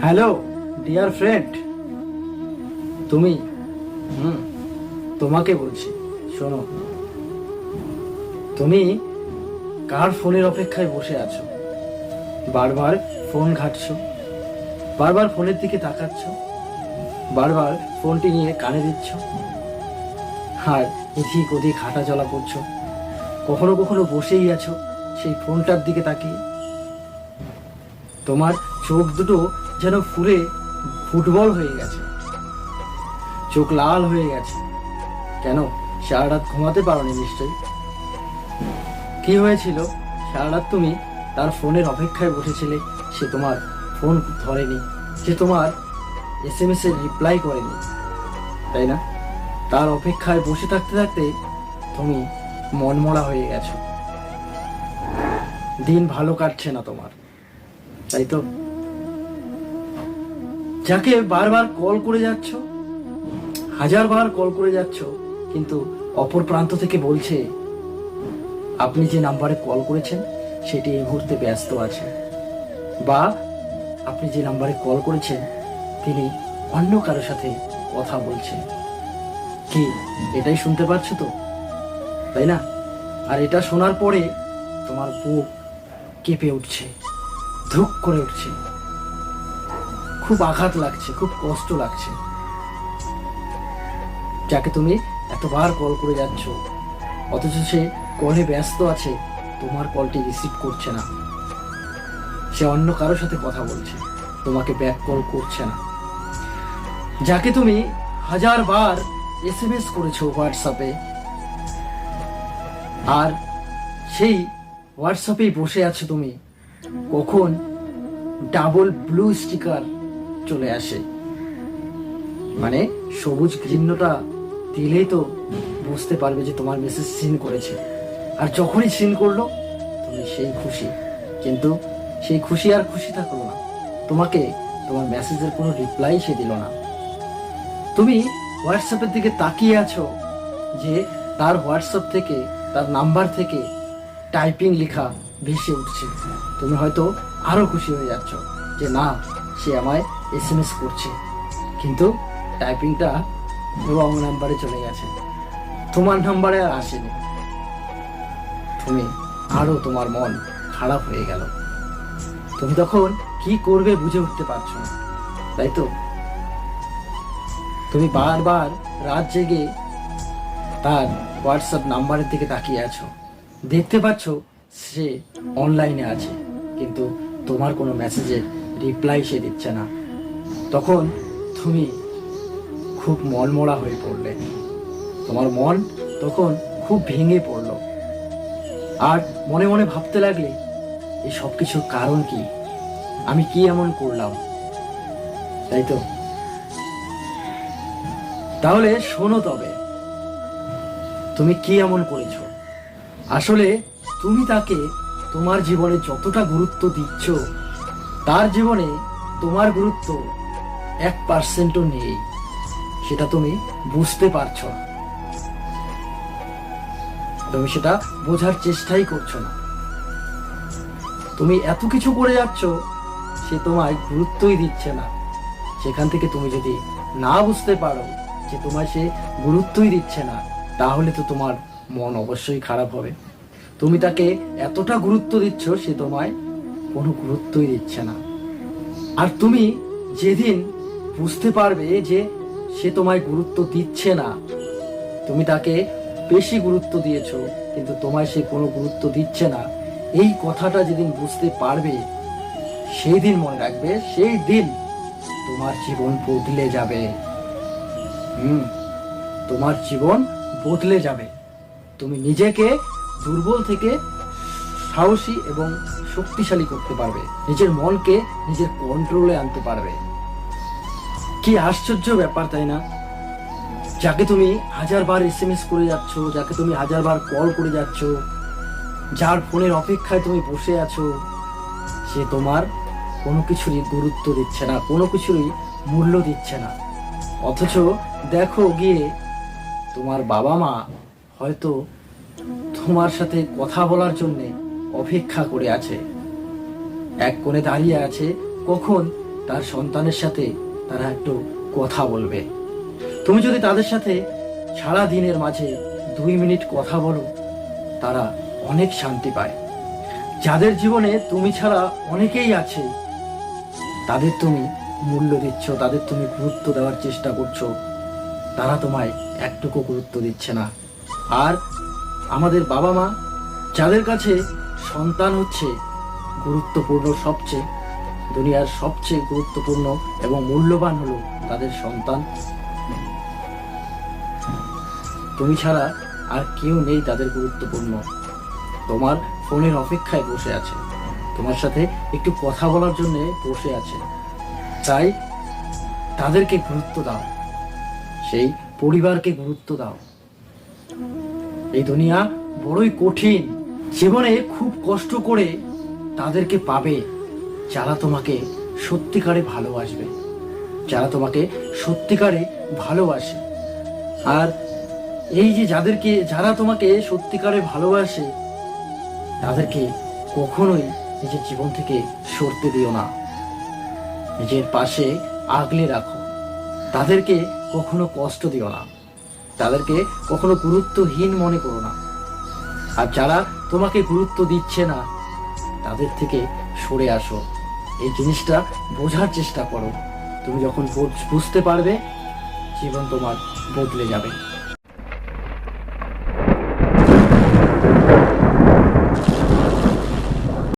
Hello, dear friend. তুমি? হুম, তোমাকে বলছি, শোনো। তুমি কার ফোনের অপেক্ষায় বসে আছো? বারবার ফোন ঘাটছো? বারবার ফোনের দিকে তাকাচ্ছ? বারবার ফোনটি নিয়ে কানে দিচ্ছ? আর এদিক ওদিক হাঁটা চলা করছ? কখনো কখনো বসেই আছো সেই ফোনটার দিকে তাকিয়ে? তোমার চোখ দুটো যেন ফুলে ফুটবল হয়ে গেছে। চোখ লাল হয়ে গেছে। কেন? সারা রাত ঘুমাতে পারোনি নিশ্চয়ই। কি হয়েছিল? সারা রাত তুমি তার ফোনের অপেক্ষায় বসেছিলে। সে তোমার ফোন ধরেনি। সে তোমার এস এম এস এর রিপ্লাই করেনি। তাই না? তার অপেক্ষায় বসে থাকতে থাকতে তুমি মনমরা হয়ে গেছো। দিন ভালো কাটছে না তোমার। তাই তো? যাকে বারবার কল করে যাচ্ছ হাজার বার কল করে যাচ্ছ, কিন্তু অপর প্রান্ত থেকে বলছে, আপনি যে নাম্বারে কল করেছেন, সেটি এই মুহূর্তে ব্যস্ত আছে। বা, আপনি যে নাম্বারে কল করেছেন, তিনি অন্য কারোর সাথে কথা বলছেন। কি, এটাই শুনতে পাচ্ছ তো? তাই না? আর এটা শোনার পরে তোমার বুক কেঁপে উঠছে, ধুক করে উঠছে। খুব আঘাত লাগছে, খুব কষ্ট লাগছে। যাকে তুমি এতবার কল করে যাচ্ছ, অথচ সে কলে ব্যস্ত আছে, তোমার কলটি রিসিভ করছে না। সে অন্য কারোর সাথে কথা বলছে, তোমাকে ব্যাক কল করছে না। যাকে তুমি হাজার বার এস এম এস করেছ হোয়াটসঅ্যাপে, আর সেই হোয়াটসঅ্যাপেই বসে আছো তুমি, কখন ডাবল ব্লু স্টিকার চলে আসে। মানে সবুজ ঘৃণ্যটা দিলেই তো বুঝতে পারবে যে তোমার মেসেজ সিন করেছে। আর যখনই সিন করল, তুমি সেই খুশি। কিন্তু সেই খুশি আর খুশি থাকল না। তোমাকে তোমার মেসেজের কোনো রিপ্লাই সে দিল না। তুমি হোয়াটসঅ্যাপের দিকে তাকিয়ে আছো যে তার হোয়াটসঅ্যাপ থেকে, তার নাম্বার থেকে টাইপিং লেখা ভেসে উঠছে। তুমি হয়তো আরও খুশি হয়ে যাচ্ছ যে না, সে আমায় এস এম এস করছে। কিন্তু টাইপিংটা রং নাম্বারে চলে গেছে। তোমার নাম্বারে আর আসেনি। তুমি, আরও তোমার মন খারাপ হয়ে গেল। তুমি তখন কি করবে বুঝে উঠতে পারছ না, তাই তো? তুমি বারবার রাত জেগে তার হোয়াটসঅ্যাপ নাম্বারের দিকে তাকিয়ে আছো। দেখতে পাচ্ছ সে অনলাইনে আছে, কিন্তু তোমার কোনো মেসেজের রিপ্লাই সে দিচ্ছে না। তখন তুমি খুব মনমরা হয়ে পড়লে। তোমার মন তখন খুব ভেঙে পড়ল। আর মনে মনে ভাবতে লাগলে এই সব কিছুর কারণ কি? আমি কি এমন করলাম? তাই তো? তাহলে শোনো তবে, তুমি কি এমন করেছ? আসলে তুমি তাকে তোমার জীবনে যতটা গুরুত্ব দিচ্ছ, তার জীবনে তোমার গুরুত্ব এক পার্সেন্টও নেই। সেটা তুমি বুঝতে পারছ না। তুমি সেটা বোঝার চেষ্টাই করছ না। তুমি এত কিছু করে যাচ্ছ, সে তোমায় গুরুত্বই দিচ্ছে না। সেখান থেকে তুমি যদি না বুঝতে পারো যে তোমায় সে গুরুত্বই দিচ্ছে না, তাহলে তো তোমার মন অবশ্যই খারাপ হবে। তুমি তাকে এতটা গুরুত্ব দিচ্ছ, সে তোমায় কোনো গুরুত্বই দিচ্ছে না। আর তুমি যেদিন বুঝতে পারবে যে সে তোমায় গুরুত্ব দিচ্ছে না। তুমি তাকে বেশি গুরুত্ব দিয়েছ, কিন্তু তোমায় সে কোনো গুরুত্ব দিচ্ছে না। এই কথাটা যেদিন বুঝতে পারবে সেই দিন মনে রাখবে, সেই দিন তোমার জীবন বদলে যাবে। হুম, তোমার জীবন বদলে যাবে। তুমি নিজেকে দুর্বল থেকে সাহসী এবং শক্তিশালী করতে পারবে। নিজের মনকে নিজের কন্ট্রোলে আনতে পারবে। কি আশ্চর্য ব্যাপার, তাই না? যাকে তুমি হাজার বার এস এম এস করে যাচ্ছ, যাকে তুমি হাজার বার কল করে যাচ্ছ, যার ফোনের অপেক্ষায় তুমি বসে আছো, সে তোমার কোনো কিছুরই গুরুত্ব দিচ্ছে না, কোনো কিছুরই মূল্য দিচ্ছে না। অথচ দেখো গিয়ে, তোমার বাবা মা হয়তো তোমার সাথে কথা বলার জন্যে অপেক্ষা করে আছে। এক কোণে দাঁড়িয়ে আছে, কখন তার সন্তানের সাথে তারা একটু কথা বলবে। তুমি যদি তাদের সাথে সারা দিনের মাঝে দুই মিনিট কথা বলো, তারা অনেক শান্তি পায়। যাদের জীবনে তুমি ছাড়া অনেকেই আছে, তাদের তুমি মূল্য দিচ্ছ, তাদের তুমি গুরুত্ব দেওয়ার চেষ্টা করছ। তারা তোমায় একটুকু গুরুত্ব দিচ্ছে না। আর আমাদের বাবা মা, যাদের কাছে সন্তান হচ্ছে, গুরুত্বপূর্ণ সবচেয়ে দুনিয়ার সবচেয়ে গুরুত্বপূর্ণ এবং মূল্যবান হলো তাদের সন্তান। তুমি ছাড়া আর কেউ নেই তাদের গুরুত্বপূর্ণ। তোমার ফোনের অপেক্ষায় বসে আছে। তোমার সাথে একটু কথা বলার জন্য বসে আছে। তাই তাদেরকে গুরুত্ব দাও। সেই পরিবারকে গুরুত্ব দাও। এই দুনিয়া বড়ই কঠিন। জীবনে খুব কষ্ট করে তাদেরকে পাবে। যারা তোমাকে সত্যিকারে ভালোবাসবে, যারা তোমাকে সত্যিকারে ভালোবাসে। আর এই যে যাদেরকে, যারা তোমাকে সত্যিকারে ভালোবাসে, তাদেরকে কখনোই নিজের জীবন থেকে সরতে দিও না। নিজের পাশে আগলে রাখো। তাদেরকে কখনো কষ্ট দিও না। তাদেরকে কখনো গুরুত্বহীন মনে করো না। আর যারা তোমাকে গুরুত্ব দিচ্ছে না, তাদের থেকে সরে আসো। এই জিনিসটা বোঝার চেষ্টা করো। তুমি যখন বুঝ- বুঝতে পারবে জীবন তোমার বদলে যাবে।